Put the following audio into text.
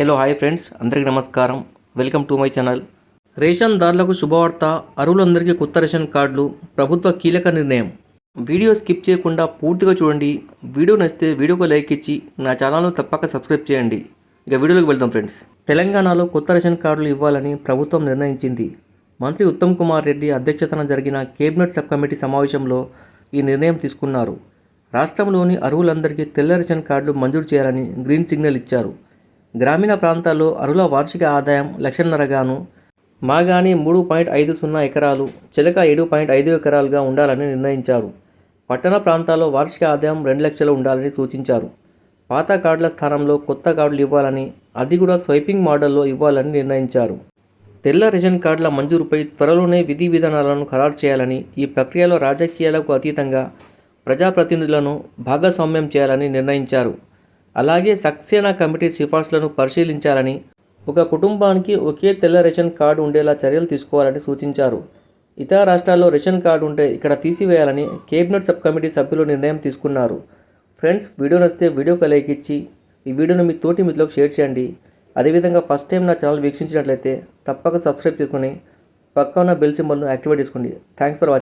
Hello hi friends అందరికీ నమస్కారం. Welcome to my channel ration దారులకు శుభవార్త అరువులందరికీ కొత్త రేషన్ కార్డులు ప్రభుత్వ కీలక నిర్ణయం. వీడియో స్కిప్ చేయకుండా పూర్తిగా చూడండి. వీడియో నచ్చితే వీడియోకు లైక్ ఇచ్చి నా ఛానల్ను తప్పక సబ్స్క్రైబ్ చేయండి. ఇక వీడియోలోకి వెళ్దాం ఫ్రెండ్స్ తెలంగాణలో కొత్త రేషన్ కార్డులు ఇవ్వాలని ప్రభుత్వం నిర్ణయించింది. మంత్రి ఉత్తమ్ కుమార్ రెడ్డి అధ్యక్షతన జరిగిన కేబినెట్ సబ్ కమిటీ సమావేశంలో ఈ నిర్ణయం తీసుకున్నారు. రాష్ట్రంలోని అరువులందరికీ తెల్ల రేషన్ కార్డులు మంజూరు చేయాలని గ్రీన్ సిగ్నల్ ఇచ్చారు. గ్రామీణ ప్రాంతాల్లో అరుల వార్షిక ఆదాయం లక్షన్నరగాను మాగాని మూడు పాయింట్ ఐదు సున్నా ఎకరాలు చిలక ఏడు పాయింట్ ఐదు ఎకరాలుగా ఉండాలని నిర్ణయించారు. పట్టణ ప్రాంతాల్లో వార్షిక ఆదాయం రెండు లక్షలు ఉండాలని సూచించారు. పాత కార్డుల స్థానంలో కొత్త కార్డులు ఇవ్వాలని అది కూడా స్వైపింగ్ మోడల్లో ఇవ్వాలని నిర్ణయించారు. తెల్ల రేషన్ కార్డుల మంజూరుపై త్వరలోనే విధి విధానాలను ఖరారు చేయాలని ఈ ప్రక్రియలో రాజకీయాలకు అతీతంగా ప్రజాప్రతినిధులను భాగస్వామ్యం చేయాలని నిర్ణయించారు. అలాగే సక్సేనా కమిటీ సిఫార్సులను పరిశీలించాలని ఒక కుటుంబానికి ఒకే తెల్ల రేషన్ కార్డు ఉండేలా చర్యలు తీసుకోవాలని సూచించారు. ఇతర రాష్ట్రాల్లో రేషన్ కార్డు ఉంటే ఇక్కడ తీసివేయాలని కేబినెట్ సబ్ కమిటీ సభ్యులు నిర్ణయం తీసుకున్నారు. ఫ్రెండ్స్ వీడియో నచ్చితే వీడియోకి లైక్ ఇచ్చి ఈ వీడియోను మీ తోటి మిత్రులకు షేర్ చేయండి. అదేవిధంగా ఫస్ట్ టైం నా ఛానల్ వీక్షించినట్లయితే తప్పక సబ్స్క్రైబ్ చేసుకుని పక్క ఉన్న బెల్ సింబల్ను యాక్టివేట్ చేసుకోండి. Thanks for watching.